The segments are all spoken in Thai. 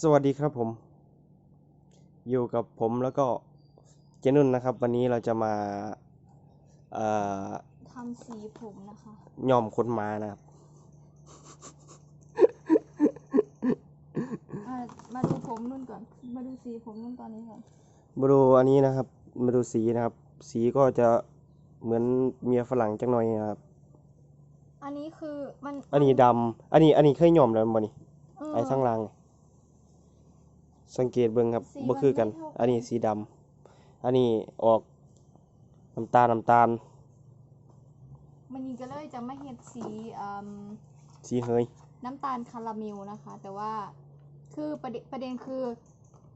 สวัสดีครับผม อยู่กับผมแล้วก็เจนุ่นนะครับ วันนี้เราจะมาเอ่อทำสีผมนะคะย่อมคนมานะครับ อะมาดูผมนุ่นก่อน มาดูสีผมนุ่นตอนนี้ก่อน มาดูอันนี้นะครับ มาดูสีนะครับ สีก็จะเหมือนเมียฝรั่งจังหน่อยนะครับ อันนี้คือมันอันนี้ดำอันนี้อันนี้เคยย่อมแล้วบ่นี่เออไอ้ข้างล่างนี่ สังเกตเบิ่งครับสีบ่คือกันมัน ไม่เท่ากัน อันนี้สีดำอันนี้ออกน้ำตาลน้ำตาล มันนี้ก็เลยจะไม่เห็ดสีอืมสีเฮยน้ำตาลคาราเมลนะคะ แต่ว่าคือประเด็นประเด็นคือ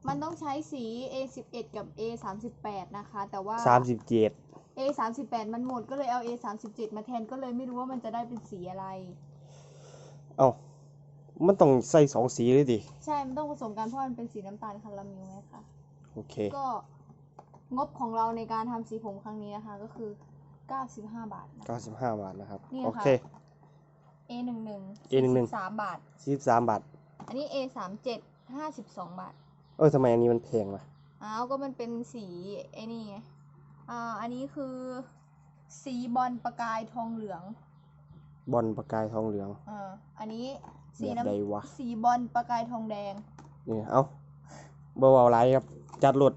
มันต้องใช้สี A11 กับ A38 นะคะ แต่ว่า สามสิบเจ็ด A38 มันหมดก็เลยเอา A37 มาแทนก็เลยไม่รู้ว่ามันจะได้เป็นสีอะไร เอ้า มันต้องใส่สองสีเลยดิใช่ มันต้องผสมกันเพราะมันเป็นสีน้ำตาลคาราเมลไงคะโอเค ก็งบของเราในการทำสีผมครั้งนี้นะคะ ก็คือ 95 บาทนะ95 บาทนะครับ นี่โอค่ะ เค A11 A11 3บาท 43 บาท อันนี้ A37 52 บาท เออทำไมอันนี้มันแพงวะอ้าวก็มันเป็นสีไอ้นี่ไง อ่า อันนี้คือสีบอลประกายทองเหลือง บอลประกายทองเหลือง อ่า อันนี้ สีแบบใดวะน้ำสีบอลประกายทองแดง นี่เอาเบาๆไรครับ จัดรถ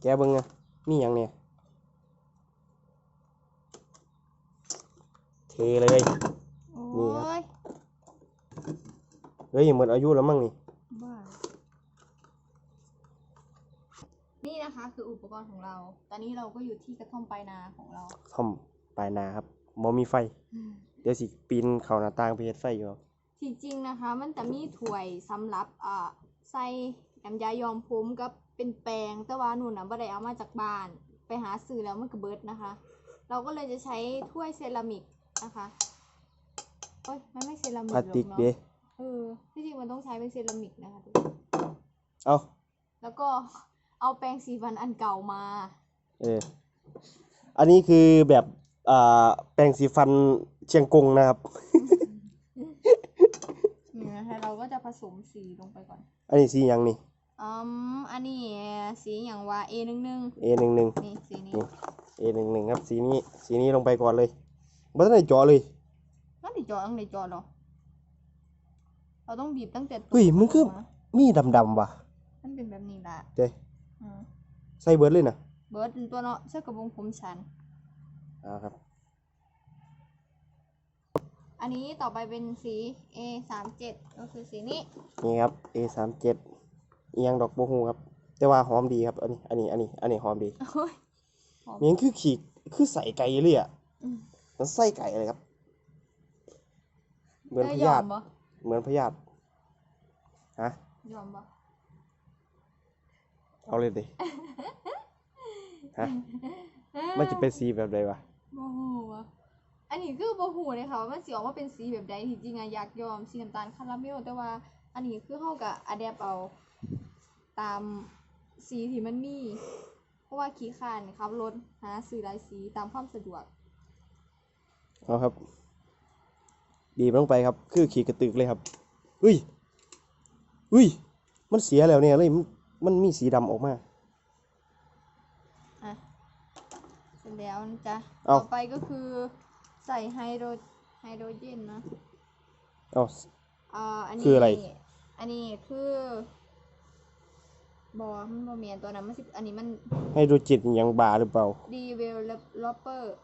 แกเบิ่งไงมีอย่างเนี่ย เทเลย โอ้นี่ครับยเฮ้ยหมดอายุแล้วมั้งนี่ บ้านี่นะคะคืออุปกรณ์ของเรา ตอนนี้เราก็อยู่ที่กระท่อมปลายนาของเราท่อมปลายนาครับ บ่มีไฟ เดี๋ยวสิปีนเข้าหน้าต่างไปเฮ็ดไฟอยู่ครับที่จริงนะคะ มันจะมีถ้วยสำหรับอ่าใส่น้ำยาย้อมผมกับเป็นแปรงแต่ว่าหนูนะบ่ได้เอามาจากบ้าน ไปหาซื้อแล้วมันก็เบิดนะคะ เราก็เลยจะใช้ถ้วยเซรามิกนะคะโอ้ยมันไม่เซรามิกพลาสหรอกติกเนาะเด้เออที่จริงมันต้องใช้เป็นเซรามิกนะคะทุกคนเอาแล้วก็เอาแปรงสีฟันอันเก่ามา เออ อันนี้คือแบบ อ่าแปรงสีฟันเชียงกงนะครับ นี่นะคะเราก็จะผสมสีลงไปก่อนอันนี้สีหยังนี่ อืมอันนี้สีอย่างว่า A หนึ่งหนึ่ง A11 นี่สีนี้ นี่ A11 ครับสีนี้สีนี้ลงไปก่อนเลยบ่ทันได้เจาะเลยนั่นดิจอตั้งในจอเนาะเราต้องบีบตั้งแต่ตัวเฮ้ยมันคือนะมีดำๆว่ะมันเป็นแบบนี้แหละเด้อืมใส่เบิดเลยนะเบิร์ดเป็นตัวเนาะเสื้อกระบงผมฉัน อ่าครับ อันนี้ต่อไปเป็นสี A สามเจ็ดก็คือสีนี้ นี่ครับ A37 อีหยังดอกบ่ฮู้ครับ แต่ว่าหอมดีครับ อันนี้ อันนี้ อันนี้ อันนี้หอมดีโอ้ยมีหยังคือขีกคือใส่ไก่เลยอะอืม มันใส่ไก่เลยครับ เหมือนพยยาอธิมปะเหมือนพยาธิฮะยอมปะเอาเลยดิ ฮะ มันจะเป็นสีแบบใดวะ โมโหวะอันนี้คือโมโหเลยค่ะว่ามันสีออกมาเป็นสีแบบใดที่จริงอะอยากยอมสีน้ำตาลคาราเมลแต่ว่าอันนี้คือเฮากับอะแดปเอาตามสีที่มันมี เพราะว่าขี้ขานขับรถหาซื้อหลายสีตามความสะดวกเอาครับ บีบลงไปครับ คือขีดกระตึกเลยครับอุ้ยอุ้ย มันเสียแล้วเนี่ยเลยมันมันมีสีดำออกมา อะ เสร็จ แล้วนะจ๊ะเอาต่อไปก็คือใส่ไฮโดรไฮโดรเจนนะเอา อ่าอันนี้คืออะไร อันนี้คือบอมันบอเมียนตัวนั้นมันสิอันนี้มันให้ดูจิตอหยังบาหรือเปล่า ดีเวลลอปเปอร์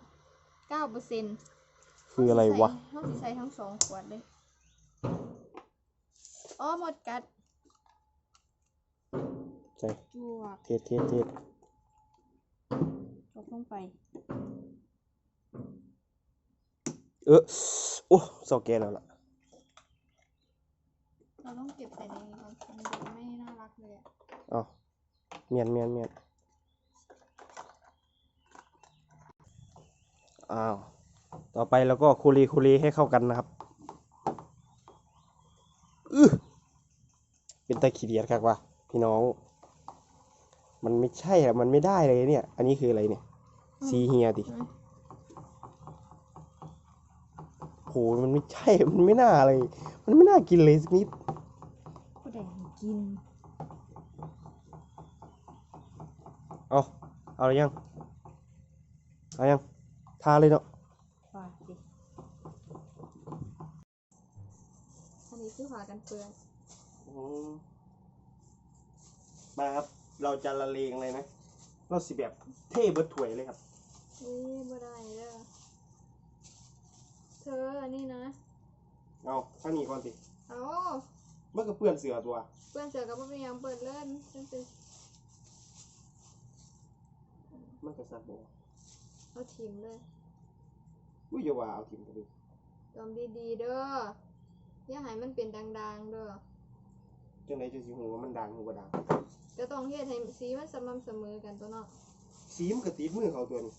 เก้าเปอร์เซ็นต์คืออะไรวะ เขาสิใส่ทั้งสองขวดเลยอ๋อหมดกัดใช่จวก เทศเทศเทศ จบลงไป เออโอ้เศร้าแก่แล้วล่ะ เราต้องเก็บใส่ในนี้ก่อนมันดูไม่น่ารักเลยอะเอาเมียนเมียนเมียนอ้าว ต่อไปเราก็คูรีคูรีให้เข้ากันนะครับอื้อเป็นตะขี้เดียดครับว่าพี่น้อง มันไม่ใช่อะมันไม่ได้เลยเนี่ย อันนี้คืออะไรเนี่ย ซีเฮียดิอืมโคมันไม่ใช่ มันไม่น่าเลย มันไม่น่ากินเลยสักนิดผู้ใดให้กิน เอาเอาหรือยัง เอายัง ทาเลยเนาะว่าดิอันนี้คือผ่ากันเปื้อนมาครับ เราจะละเลงเลยนะ เราสิแบบเท่เบิดถวยเลยครับอุ้ยบ่ได้เด้อเธออันนี้นะ เอาข้างนี้ก่อนสิเอามันก็เปื้อนเสือตัวเปื้อนเสือกับบ่เป็นหยังเปิดเล่นฉันเป็นมันก็สักบอกเอาทิมเลยอุ้ยอย่าว่าเอาทิมไปดิ จอมดีๆเด้ออย่าให้มันเป็นดังๆเด้อ จังไหนจะสิหูว่ามันดังหูบ่ดังก็ต้องเฮ็ดให้สีมันสม่ำเสมอกันตัวเนาะสีมันก็ติดมือเขาตัวนี้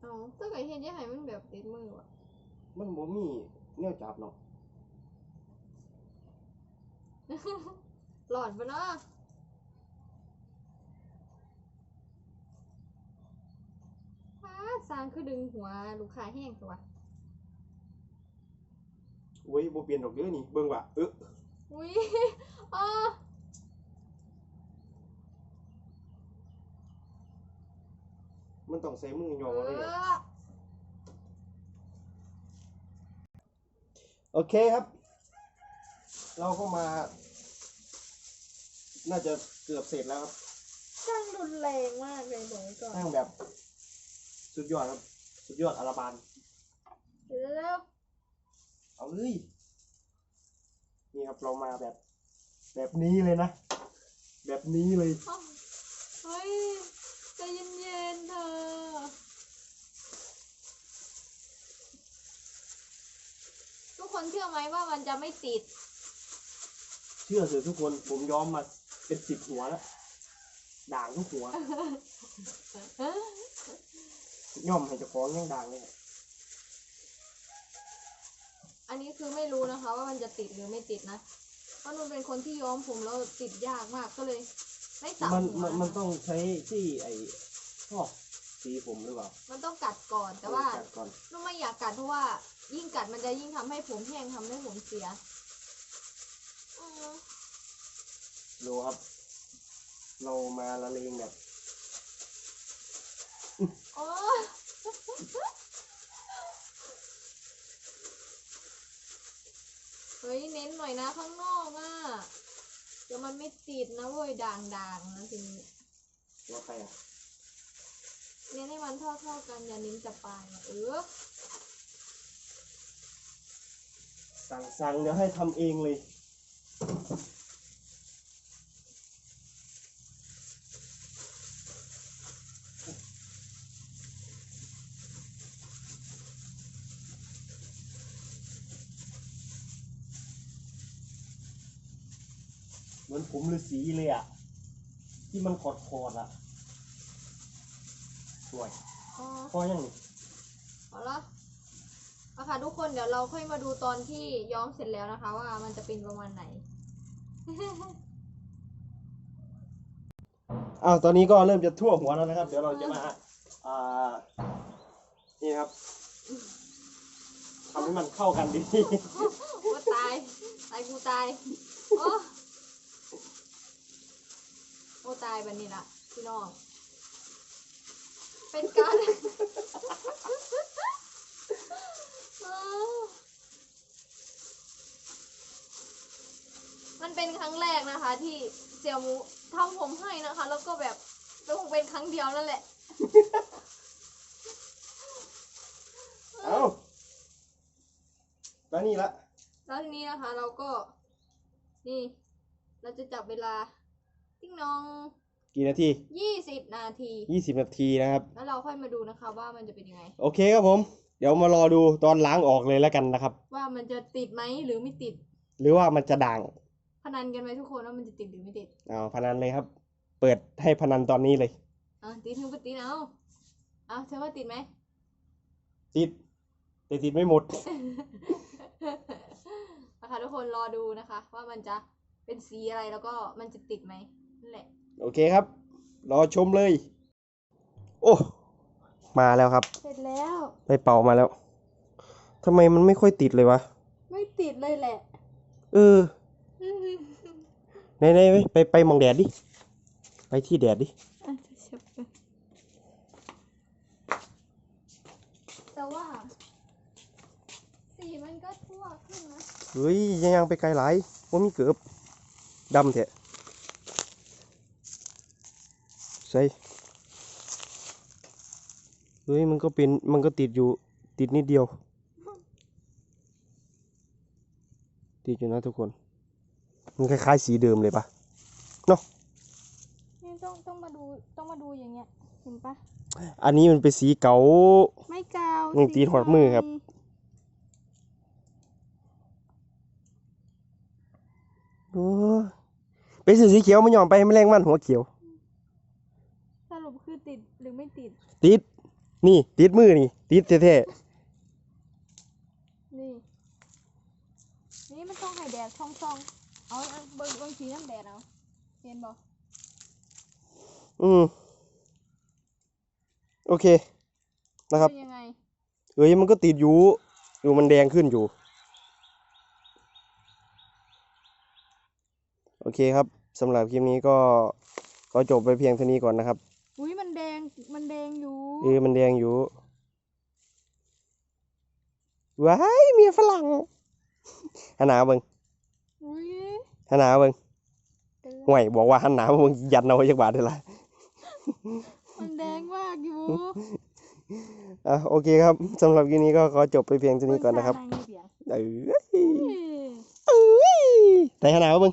เอาถ้าเกิดเฮ็ดอย่าให้มันแบบติดมือว่ะมันบ่มีแนวจับเนาะหลอดปะเนาะฟ้าสร้างคือดึงหัวลูกค้าแห้งตัว โอ้ยบ่เปลี่ยนดอกเด้อนี่เบิ่งว่าเอออุ้ยอ๋อมันต้องใส่มือยองเอเอาเลยอะอโอเคครับ เราก็มา น่าจะเกือบเสร็จแล้วครับช่างรุนแรงมากเลยบอกไว้ก่อนตั้งแบบ สุดยอดครับ สุดยอดอาราบานเดี๋ยว เร็วเอาเลยนี่ครับเรามาแบบ แบบนี้เลยนะ แบบนี้เลยๆอ้าวเฮ้ยใจเย็นๆเธอ ทุกคนเชื่อไหมว่ามันจะไม่ติด เชื่อเถอะทุกคนผมย้อมมาเป็นสิบหัวแล้วด่างทุกหัวย่อมให้เจ้าของยังด่างเลย อะอันนี้คือไม่รู้นะคะ ว่ามันจะติดหรือไม่ติดนะ เพราะนุ่นเป็นคนที่ย้อมผมแล้วติดยากมากก็เลย ไม่สระมันหัวมันมันต้องใช้ที่ไอ้พอกสีผมหรือเปล่ามันต้องกัดก่อนแต่ว่าจัดก่อน นุ่นไม่อยากกัดเพราะว่า ยิ่งกัดมันจะยิ่งทำให้ผมแห้งทำให้ผมเสียอืมดูครับ เรามาละเลงแบบ โอ้ เฮ้ยเน้นหน่อยนะข้างนอกอะเดี๋ยวมันไม่ติดนะเว้ยด่างๆนะทีนี้ว่าไปอะเน้นให้มันเท่าๆกันอย่าเน้นจับปลายนะเออสั่งสั่งเดี๋ยวให้ทำเองเลย เหมือนผมฤาษีเลยอะ ที่มันขอดขอดๆอะ สวย อ๋อพอยังนี่เอาละเอาค่ะทุกคนเดี๋ยวเราค่อยมาดูตอนที่ย้อมเสร็จแล้วนะคะ ว่ามันจะเป็นประมาณไหน อ้าวตอนนี้ก็เริ่มจะทั่วหัวแล้วนะครับ เดี๋ยวเราจะมาอ่านี่นะครับทำให้มันเข้ากันดีโอ้ตาย ตายกูตาย โอ้โอ้ตายบันนี้ละพี่น้อง เป็นการอ้าวมันเป็นครั้งแรกนะคะ ที่เสี่ยวหมูทำผมให้นะคะ แล้วก็แบบแล้วคงเป็นครั้งเดียวนั่นแหละ เอาแล้วนี่ละ แล้วทีนี้นะคะ เราก็ นี่ เราจะจับเวลา ติ้งนองกี่นาทียี่สิบนาที ยี่สิบนาทีนะครับ แล้วเราค่อยมาดูนะคะว่ามันจะเป็นยังไง โอเคครับผม เดี๋ยวมารอดูตอนล้างออกเลยแล้วกันนะครับ ว่ามันจะติดไหมหรือไม่ติด หรือว่ามันจะด่างพนันกันไหมทุกคนว่ามันจะติดหรือไม่ติดเอาพนันเลยครับ เปิดให้พนันตอนนี้เลยอะติดหรือไม่ติดเอาเอาเธอว่าติดไหมติดแต่ติดไม่หมด นะคะทุกคนรอดูนะคะ ว่ามันจะเป็นสีอะไรแล้วก็มันจะติดไหมนั่น แหละ โอเคครับ รอชมเลย โอ้ มาแล้วครับ เสร็จแล้ว ไปเป่ามาแล้วทำไมมันไม่ค่อยติดเลยวะ ไม่ติดเลยแหละ เออไหนไหนไปไปไปมองแดดดิ ไปที่แดดดิอะจะเช็ดไปแต่ว่า สีมันก็ทั่วขึ้นนะ เฮ้ยยังยังไปไกลหลายว่ามีเกือบดำเถอะ ใส่เฮ้ยมันก็เป็นมันก็ติดอยู่ติดนิดเดียว ติดอยู่นะทุกคน มันคล้ายๆสีเดิมเลยปะนี่ต้องต้องมาดูต้องมาดูอย่างเงี้ยเห็นปะอันนี้มันเป็นสีเก่าไม่กาวยังตีหอดมือครับใหโอ้เป็นสีสีเขียวมันยอมไปให้แมลงวันหัวเขียว สรุปคือติดหรือ ไม่ติด ติด นี่ ติดมือนี่ ติดแท้นี่ นี่มันต้องให้แดดช่องช่องๆเอาเอาเบิ่งเบิ่งสีน้ำแดดเอาเห็นบ่ๆอืมโอเค นะครับเป็นยังไงเอ้ยมันก็ติดอยู่อยู่มันแดงขึ้นอยู่ โอเคครับสำหรับคลิปนี้ก็ขอจบไปเพียงเท่านี้ก่อนนะครับ อุ้ยมันแดงมันแดงอยู่เออมันแดงอยู่ ว้ายเมียฝรั่งหันหนาเบิงอุ้ยหันหนาเบิงเกินห่วยบอกว่าหันหนาเบิงยันเอาไว้จักบาทเท่าไหร่มันแดงมากอยู่อะโอเคครับสำหรับคลิปนี้ก็ขอจบไปเพียงเท่านี้ก่อนนะครับเบิ่งท่าางเในเบียร์อ้ยเอ้ยเอ้ยแต่หันหนาเบิง